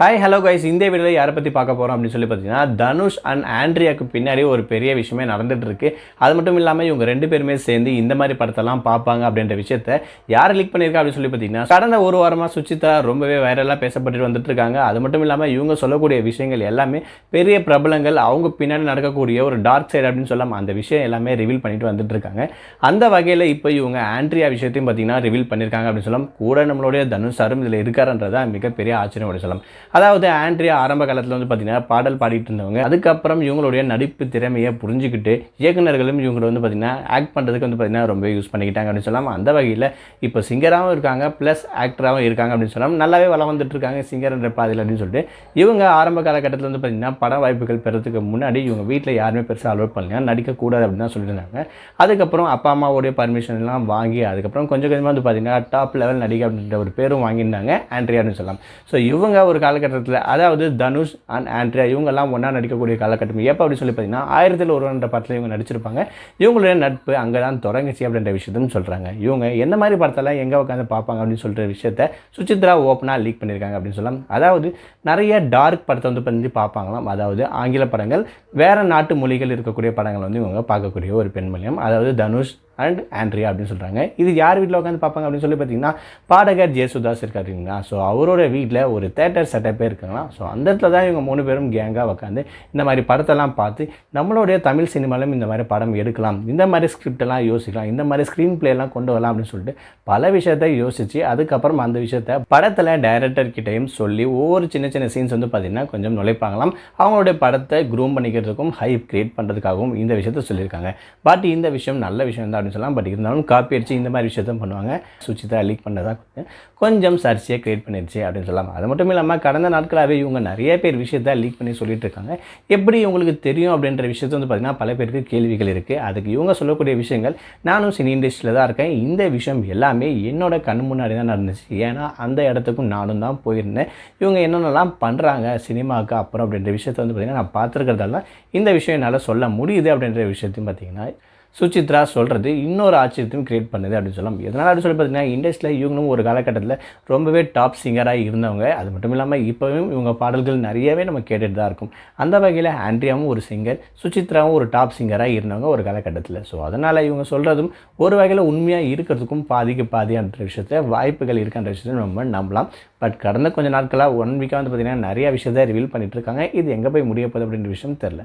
Hi hello guys இந்த வீடியோவில் யாரை பற்றி பார்க்க போகிறோம் அப்படின்னு சொல்லி பார்த்தீங்கன்னா தனுஷ் அண்ட் ஆண்ட்ரியாவுக்கு பின்னாடி ஒரு பெரிய விஷயமே நடந்துகிட்ருக்கு இருக்கு. அது மட்டும் இல்லாமல் இவங்க ரெண்டு பேருமே சேர்ந்து இந்த மாதிரி படத்தெல்லாம் பார்ப்பாங்க அப்படின்ற விஷயத்த யார் லீக் பண்ணியிருக்கா அப்படின்னு சொல்லி பார்த்தீங்கன்னா கடந்த ஒரு வாரமாக சுச்சிதா ரொம்பவே வைரலாக பேசப்பட்டு வந்துட்டு இருக்காங்க. அது மட்டும் இல்லாமல் இவங்க சொல்லக்கூடிய விஷயங்கள் எல்லாமே பெரிய பிரபலங்கள் அவங்க பின்னாடி நடக்கக்கூடிய ஒரு டார்க் சைடு அப்படின்னு சொல்லாமல் அந்த விஷயம் எல்லாமே ரிவீல் பண்ணிட்டு வந்துட்டு இருக்காங்க. அந்த வகையில் இப்போ இவங்க ஆண்ட்ரியா விஷயத்தையும் பார்த்தீங்கன்னா ரிவீல் பண்ணியிருக்காங்க அப்படின்னு சொல்லலாம். கூட நம்மளுடைய தனுஷ் சாரும் இதில் இருக்காருன்றதான் மிகப்பெரிய ஆச்சரியம் அப்படின்னு சொல்லலாம். அதாவது ஆண்ட்ரியா ஆரம்ப காலத்தில் வந்து பார்த்தீங்கன்னா பாடல் பாடிட்டு இருந்தவங்க. அதுக்கப்புறம் இவங்களுடைய நடிப்பு திறமையை புரிஞ்சுக்கிட்டு இயக்குனர்களும் இவங்களை வந்து பார்த்தீங்கன்னா ஆக்ட் பண்ணுறதுக்கு வந்து பார்த்திங்கன்னா ரொம்ப யூஸ் பண்ணிக்கிட்டாங்க அப்படின்னு சொல்லலாம் அந்த வகையில் இப்போ சிங்கராகவும் இருக்காங்க ப்ளஸ் ஆக்டராகவும் இருக்காங்க அப்படின்னு சொல்லலாம் நல்லாவே வளம் வந்துட்டு இருக்காங்க சிங்கர்ன்ற பாதையில் அப்படின்னு சொல்லிட்டு. இவங்க ஆரம்ப காலகட்டத்தில் வந்து பார்த்திங்கன்னா பட வாய்ப்புகள் பெறதுக்கு முன்னாடி இவங்க வீட்டில் யாருமே பெருசாக அலோட் பண்ணலாம் நடிக்கக்கூடாது அப்படின்னு தான் சொல்லியிருந்தாங்க. அதுக்கப்புறம் அப்பா அம்மாவுடைய பர்மிஷன் எல்லாம் வாங்கி அதுக்கப்புறம் கொஞ்சம் கொஞ்சமாக வந்து பார்த்தீங்கன்னா டாப் லெவல் நடிகை அப்படின்ற ஒரு பேரும் வாங்கியிருந்தாங்க ஆண்ட்ரியா அப்படின்னு சொல்லலாம். ஸோ இவங்க ஒரு கால காலகட்டத்தில் அதாவது தனுஷ் அண்ட் ஆண்ட்ரியா இவங்கெல்லாம் ஒன்றா நடிக்கக்கூடிய காலகட்டம். எப்போ அப்படின்னு சொல்லி பார்த்தீங்கன்னா ஆயிரத்தில் ஒருவன்ற படத்தில் இவங்க நடிச்சிருப்பாங்க. இவங்களுடைய நட்பு அங்கே தான் தொடங்குச்சு அப்படின்ற விஷயத்தையும் சொல்கிறாங்க இவங்க எந்த மாதிரி படத்தெல்லாம் எங்கே உட்காந்து பார்ப்பாங்க அப்படின்னு சொல்கிற விஷயத்த சுச்சித்ரா ஓப்பனாக லீக் பண்ணியிருக்காங்க அப்படின்னு சொல்லலாம். அதாவது நிறைய டார்க் படத்தை வந்து பண்ணி பார்ப்பாங்களாம். அதாவது ஆங்கில படங்கள் வேறு நாட்டு மொழிகள் இருக்கக்கூடிய படங்கள் வந்து இவங்க பார்க்கக்கூடிய ஒரு பெண்மணியம். அதாவது தனுஷ் அண்ட் ஆண்ட்ரியா அப்படின்னு சொல்கிறாங்க இது யார் வீட்டில் உட்காந்து பார்ப்பாங்க அப்படின்னு சொல்லி பார்த்தீங்கன்னா பாடகர் ஜெயசுதாஸ் இருக்காருங்களா ஸோ அவரோட வீட்டில் ஒரு தேட்டர் செட்டப்பே இருக்காங்களா ஸோ அந்த இடத்துல தான் இவங்க மூணு பேரும் கேங்காக உட்காந்து இந்த மாதிரி படத்தெல்லாம் பார்த்து நம்மளுடைய தமிழ் சினிமாலும் இந்த மாதிரி படம் எடுக்கலாம். இந்த மாதிரி ஸ்கிரிப்டெல்லாம் யோசிக்கலாம். இந்த மாதிரி ஸ்க்ரீன் பிளேலாம் கொண்டு வரலாம் அப்படின்னு சொல்லிட்டு பல விஷயத்தை யோசித்து அதுக்கப்புறம் அந்த விஷயத்த படத்தில் டைரக்டர் கிட்டையும் சொல்லி ஒவ்வொரு சின்ன சின்ன சீன்ஸ் வந்து பார்த்திங்கன்னா கொஞ்சம் நுழைப்பாங்களாம். அவங்களுடைய படத்தை க்ரூம் பண்ணிக்கிறதுக்கும் ஹைப் கிரியேட் பண்ணுறதுக்காகவும் இந்த விஷயத்த சொல்லியிருக்காங்க. பட் இந்த விஷயம் நல்ல விஷயம் தான் அப்படின்னு சொல்லலாம். பட் இருந்தாலும் காப்பி அடிச்சு இந்த மாதிரி விஷயத்த பண்ணுவாங்க. சுச்சிதா லீக் பண்ணதான் கொஞ்சம் சர்ச்சையை கிரியேட் பண்ணிடுச்சு அப்படின்னு சொல்லலாம். அது மட்டும் இல்லாமல் கடந்த நாட்களாகவே இவங்க நிறைய பேர் விஷயத்த லீக் பண்ணி சொல்லிட்டு இருக்காங்க. எப்படி இவங்களுக்கு தெரியும் அப்படின்ற விஷயத்தை வந்து பார்த்திங்கன்னா பல பேருக்கு கேள்விகள் இருக்குது அதுக்கு இவங்க சொல்லக்கூடிய விஷயங்கள் நானும் சினி இண்டஸ்ட்ரியில் தான் இருக்கேன். இந்த விஷயம் எல்லாமே என்னோட கண் முன்னாடி தான் நடந்துச்சு. ஏன்னா அந்த இடத்துக்கும் நானும் தான் போயிருந்தேன். இவங்க என்னென்னலாம் பண்ணுறாங்க சினிமாவுக்கு அப்புறம் அப்படின்ற விஷயத்த வந்து பார்த்திங்கன்னா நான் பார்த்துருக்கிறதால இந்த விஷயம் என்னால் சொல்ல முடியுது அப்படின்ற விஷயத்தையும் பார்த்திங்கன்னா சுசித்ரா சொல்கிறது இன்னொரு ஆச்சரியத்தையும் கிரியேட் பண்ணுது அப்படின்னு சொல்லலாம். எதனால் அப்படின்னு சொல்லி பார்த்தீங்கன்னா இண்டஸ்ட்ரியில் இவங்களும் ஒரு காலகட்டத்தில் ரொம்பவே டாப் சிங்கராக இருந்தவங்க. அது மட்டும் இல்லாமல் இப்போவும் இவங்க பாடல்கள் நிறையவே நம்ம கேட்டுட்டு தான் இருக்கும். அந்த வகையில் ஆண்ட்ரியாவும் ஒரு சிங்கர் சுசித்ராவும் ஒரு டாப் சிங்கராக இருந்தவங்க ஒரு காலகட்டத்தில். ஸோ அதனால் இவங்க சொல்கிறதும் ஒரு வகையில் உண்மையாக இருக்கிறதுக்கும் பாதிக்கு பாதியான்ற விஷயத்தை வாய்ப்புகள் இருக்கின்ற விஷயத்தை நம்ம நம்பலாம். பட் கடந்த கொஞ்ச நாட்களாக ஒன் வீக்காக வந்து பார்த்திங்கன்னா நிறைய விஷயத்தை ரிவீல் பண்ணிகிட்டு இருக்காங்க. இது எங்கே போய் முடிய போகுது அப்படின்ற விஷயம் தெரில